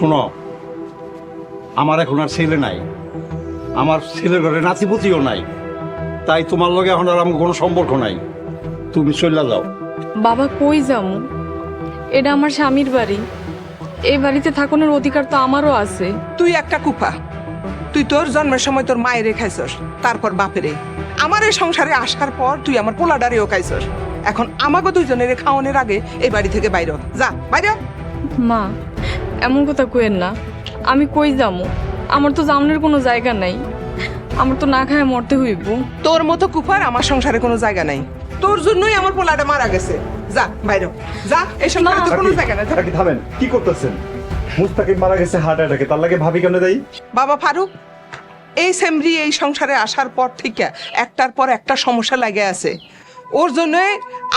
শোনো আমার এখন আর ছেলে নাই। আমার ছেলের ঘরে নাতিপুতিও নাই। তাই তোমার লগে এখন আর আমার কোনো সম্পর্ক নাই। তুমি চলে যাও। বাবা কই যামু? এটা আমার স্বামীর বাড়ি। এই বাড়িতে থাকানোর অধিকার তো আমারও আছে। তুই একটা কুফা তুই তোর জন্মের সময় তোর মায়ের খাইছস তারপর বাপেরে। আমার এই সংসারে আসার পর তুই আমার পোলাডারেও খাইছস। এখন আমাকে দুইজনের খাওয়ানোর আগে এই বাড়ি থেকে বাইর যা বাইরে মা এমন কথা কইেন না। আমি কই যামু? আমার তো জামনের কোনো জায়গা নাই। আমার তো না খায় মরতে হইব। তোর মতো কুফার আমার সংসারে কোনো জায়গা নাই। তোর জন্যই আমার পোলাটা মারা গেছে। যা বাইরে যা এই সংসারে তোর কোনো জায়গা নাই। থামেন। কি করতেছেন? মুস্তাকিম মারা গেছে হার্ট অ্যাটাকে তার লাগে ভাবি কেন দেই? বাবা ফারুক এই সেমরি এই সংসারে আসার পর থেকে একটার পর একটা সমস্যা লাগে আছে। ওর জন্য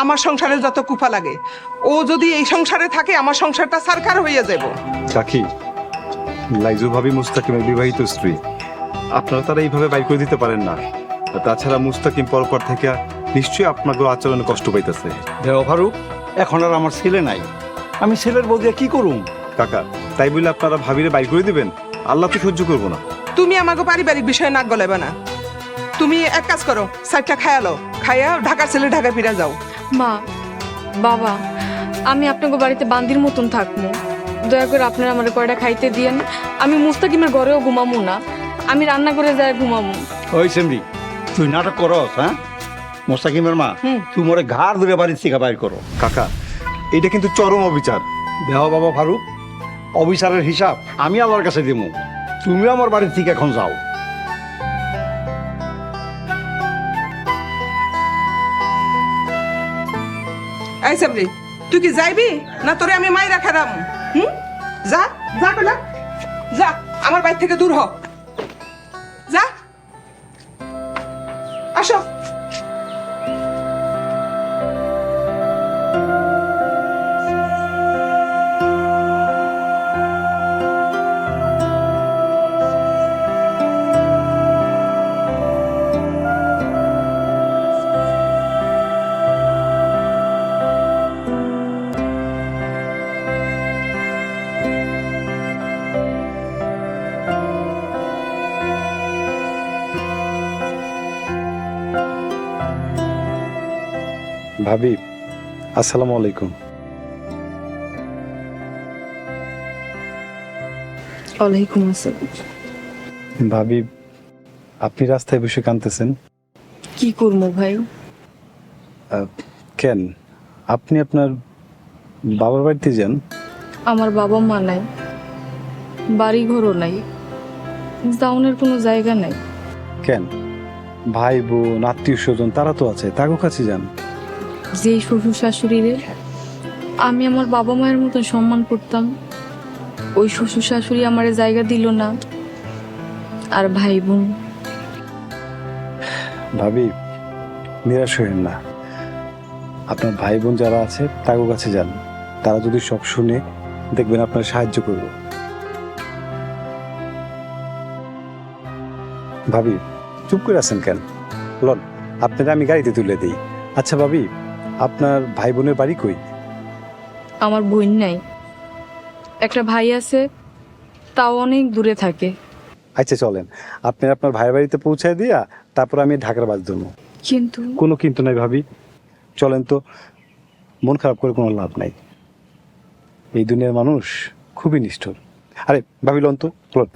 আমার সংসারে যত কুফা লাগে ও যদি এই সংসারে থাকে আমার সংসারটা সারকার হয়ে যাব কাকি লাইজু ভাবি মুস্তাকিমের বিবাহিত স্ত্রী আপনারা তারা এইভাবে বাইর করে দিতে পারেন না। তাছাড়া মুস্তাকিম পরপর থেকে নিশ্চয়ই আপনাকে আচরণে কষ্ট পাইতেছে। দেহ ফারুক এখন আর আমার ছেলে নাই। আমি ছেলের বউ দিয়ে কি করুম? কাকা তাই বলে আপনারা ভাবিরে বাইর করে দিবেন? আল্লাহ তো সহ্য করব না। তুমি আমাকে পারিবারিক বিষয়ে নাক গলাবে না। তুমি এক কাজ করো সাইডটা খায়ালো খাইয়া ঢাকার ছেলে ঢাকা ফিরে যাও। মা বাবা আমি আপনাকে বাড়িতে বান্দির মতন থাকব। দয়া করে আপনারা আমার কয়টা খাইতে দিয়েন। আমি মুস্তাকিমের ঘরেও ঘুমামু না। আমি রান্না করে যাই ঘুমামু। ওই সেমরি তুই নাটক করস হ্যাঁ? মোস্তাকিমের মা হুম। তুই মোরে ঘাড় ধরে বাড়ির থেকে বাইর করো। কাকা এটা কিন্তু চরম অবিচার। দেহ বাবা ফারুক অবিচারের হিসাব আমি আল্লাহর কাছে দিব তুমিও আমার বাড়ির থেকে এখন যাও। এই তুই কি যাইবি? না তোরে আমি মাই রাখা রাম হুম? যা যা কলা যা, আমার বাড়ি থেকে দূর হ। ভাবি আসসালামু আলাইকুম। ওয়ালাইকুম আসসালাম। ভাবি আপনি রাস্তায় বসে কাঁদতেছেন। কি করব ভাই? কেন? আপনি আপনার বাবার বাড়িতে যান। আমার বাবা মা নাই বাড়ি ঘরও নাই যাওনের কোনো জায়গা নাই। কেন? ভাই বোন আত্মীয় স্বজন তারা তো আছে তাগো কাছে যান। যেই শ্বশুর শাশুড়িরে আমি আমার বাবা মায়ের মতো সম্মান করতাম, ওই শ্বশুর শাশুড়ি আমার জায়গা দিল না। আর ভাই বোন। ভাবি, নিরাশ হইেন না। আপনার ভাই বোন যারা আছে তাগো কাছে যান। তারা যদি সব শুনে দেখবেন আপনার সাহায্য করব। ভাবি, চুপ করে আছেন কেন? লন আপনারা আমি গাড়িতে তুলে দিই। আচ্ছা ভাবি আপনার ভাই বোনের বাড়ি কই? আমার বোন নাই। একটা ভাই আছে তাও অনেক দূরে থাকে। আচ্ছা চলেন। আপনি আপনার ভাইয়ের বাড়িতে পৌঁছায় দিয়া তারপর আমি ঢাকার বাস ধরবো। কিন্তু কোনো কিন্তু নাই ভাবি। চলেন তো মন খারাপ করে কোনো লাভ নাই। এই দুনিয়ার মানুষ খুবই নিষ্ঠুর। আরে ভাবি লন তো লন।